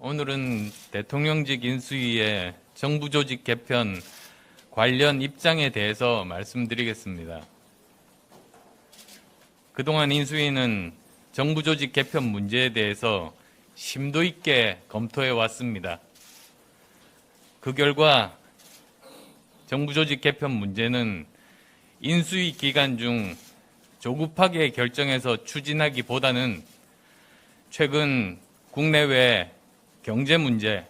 오늘은 대통령직 인수위의 정부 조직 개편 관련 입장에 대해서 말씀드리겠습니다. 그동안 인수위는 정부 조직 개편 문제에 대해서 심도 있게 검토해 왔습니다. 그 결과 정부 조직 개편 문제는 인수위 기간 중 조급하게 결정해서 추진하기보다는 최근 국내외 경제 문제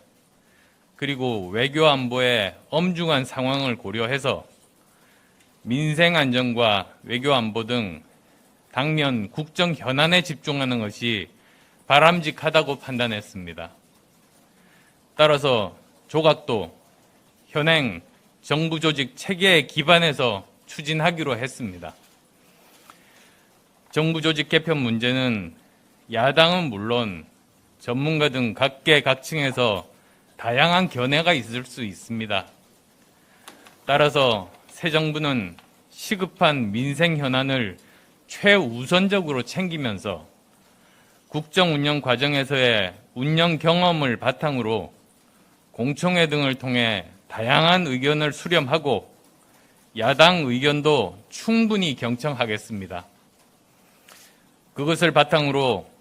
그리고 외교 안보의 엄중한 상황을 고려해서 민생 안정과 외교 안보 등 당면 국정 현안에 집중하는 것이 바람직하다고 판단했습니다. 따라서 조각도 현행 정부 조직 체계에 기반해서 추진하기로 했습니다. 정부 조직 개편 문제는 야당은 물론 전문가 등 각계 각층에서 다양한 견해가 있을 수 있습니다. 따라서 새 정부는 시급한 민생 현안을 최우선적으로 챙기면서 국정 운영 과정에서의 운영 경험을 바탕으로 공청회 등을 통해 다양한 의견을 수렴하고 야당 의견도 충분히 경청하겠습니다. 그것을 바탕으로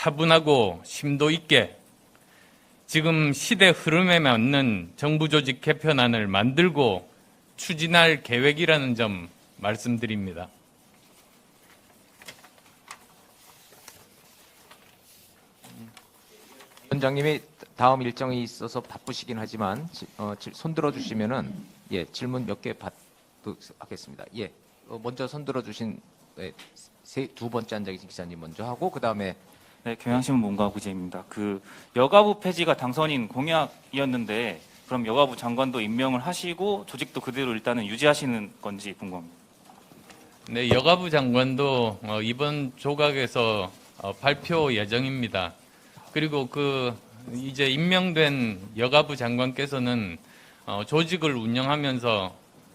차분하고 심도 있게 지금 시대 흐름에 맞는 정부 조직 개편안을 만들고 추진할 계획이라는 점 말씀드립니다. 위원장님이 다음 일정이 있어서 바쁘시긴 하지만 지- 어, 질- 손들어 주시면은 예 질문 몇 개 받도록 하겠습니다. 예 어, 먼저 손 들어 주신 예, 세, 두 번째 앉아 계신 기자님 먼저 하고 그 다음에 네, 경향신문 문가 구제입니다. 그 여가부 폐지가 당선인 공약이었는데 그럼 여가부 장관도 임명을 하시고 조직도 그대로 일단은 유지하시는 건지 궁금합니다. 네, 여가부 장관도 어, 이번 조각에서 어, 발표 예정입니다. 그리고 그 이제 임명된 여가부 장관께서는 어, 조직을 운영하면서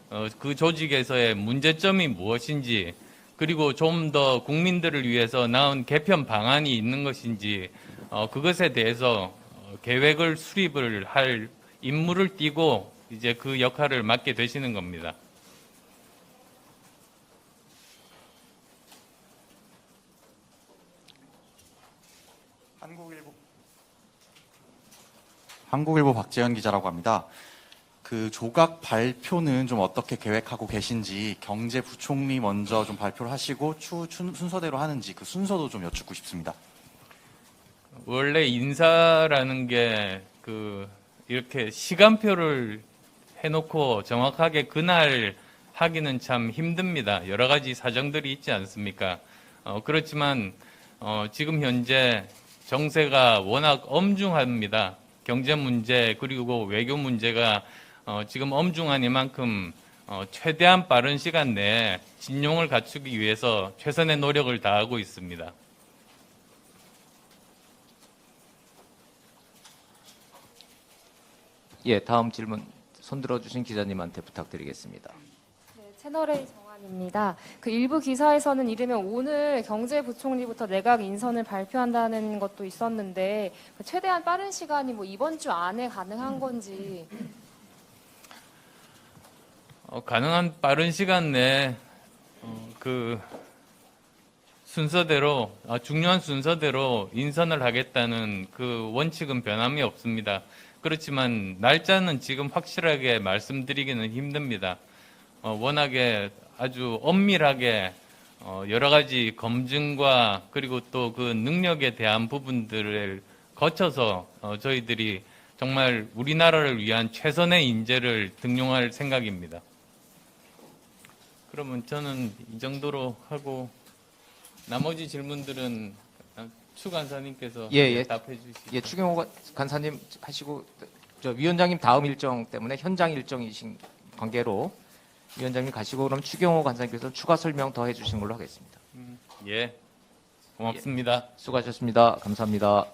어, 그 조직에서의 문제점이 무엇인지 그리고 좀 더 국민들을 위해서 나은 개편 방안이 있는 것인지 어, 그것에 대해서 어, 계획을 수립을 할 임무를 띠고 이제 그 역할을 맡게 되시는 겁니다. 한국일보 한국일보 박재현 기자라고 합니다. 그 조각 발표는 좀 어떻게 계획하고 계신지 경제부총리 먼저 좀 발표를 하시고 추후 춘- 순서대로 하는지 그 순서도 좀 여쭙고 싶습니다. 원래 인사라는 게 그 이렇게 시간표를 해놓고 정확하게 그날 하기는 참 힘듭니다. 여러 가지 사정들이 있지 않습니까? 어, 그렇지만 어, 지금 현재 정세가 워낙 엄중합니다. 경제 문제 그리고 외교 문제가 어, 지금 엄중하니만큼 어, 최대한 빠른 시간 내에 진용을 갖추기 위해서 최선의 노력을 다하고 있습니다. 예 다음 질문 손들어 주신 기자님한테 부탁드리겠습니다. 네, 채널A 정한입니다. 그 일부 기사에서는 이르면 오늘 경제부총리부터 내각 인선을 발표한다는 것도 있었는데 그 최대한 빠른 시간이 뭐 이번 주 안에 가능한 건지 어, 가능한 빠른 시간 내에 어, 그 순서대로 아, 중요한 순서대로 인선을 하겠다는 그 원칙은 변함이 없습니다. 그렇지만 날짜는 지금 확실하게 말씀드리기는 힘듭니다. 어, 워낙에 아주 엄밀하게 어, 여러 가지 검증과 그리고 또 그 능력에 대한 부분들을 거쳐서 어, 저희들이 정말 우리나라를 위한 최선의 인재를 등용할 생각입니다. 그러면 저는 이 정도로 하고 나머지 질문들은 추 간사님께서 예, 예. 답해 주시죠. 예 추경호 간사님 하시고 저 위원장님 다음 일정 때문에 현장 일정이신 관계로 위원장님 가시고 그럼 추경호 간사님께서 추가 설명 더 해주신 걸로 하겠습니다. 예, 고맙습니다. 수고하셨습니다. 감사합니다.